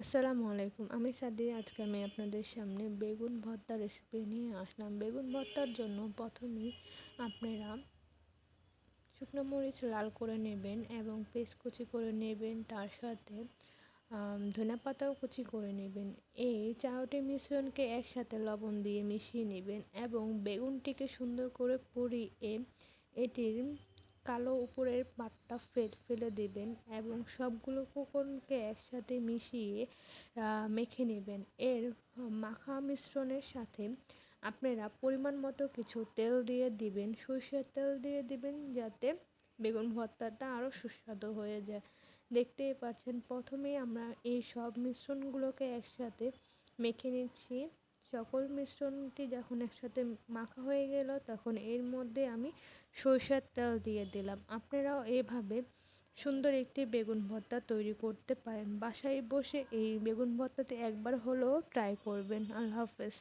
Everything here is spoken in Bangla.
আসসালামু আলাইকুম, আমি সাদিয়া। আজকে আমি আপনাদের সামনে বেগুন ভর্তা রেসিপি নিয়ে আসলাম। বেগুন ভর্তার জন্য প্রথমেই আপনারা শুকনো মরিচ লাল করে নেবেন এবং পেস্ট কুচি করে নেবেন। তার সাথে ধনে পাতাও কুচি করে নেবেন। এই চারটি মিশ্রণকে একসাথে লবণ দিয়ে মিশিয়ে নেবেন এবং বেগুনটিকে সুন্দর করে পুড়িয়ে এটির কালো উপরের পাটটা ফেল, ফেলে দেবেন এবং সবগুলো উপকরণকে একসাথে মিশিয়ে মেখে নেবেন। এর মাখা মিশ্রণের সাথে আপনারা পরিমাণ মতো কিছু তেল দিয়ে দিবেন, সরষের তেল দিয়ে দিবেন যাতে বেগুন ভর্তাটা আরও সুস্বাদু হয়ে যায়। দেখতেই পাচ্ছেন, প্রথমেই আমরা এই সব মিশ্রণগুলোকে একসাথে মেখে নিচ্ছি। সকল মিশ্রণটি যখন একসাথে মাখা হয়ে গেল, তখন এর মধ্যে আমি সরষের তেল দিয়ে দিলাম। আপনারাও এভাবে সুন্দর একটি বেগুন ভর্তা তৈরি করতে পারেন। বাসায় বসে এই বেগুন ভর্তাটি একবার হলেও ট্রাই করবেন। আল্লাহ হাফেজ।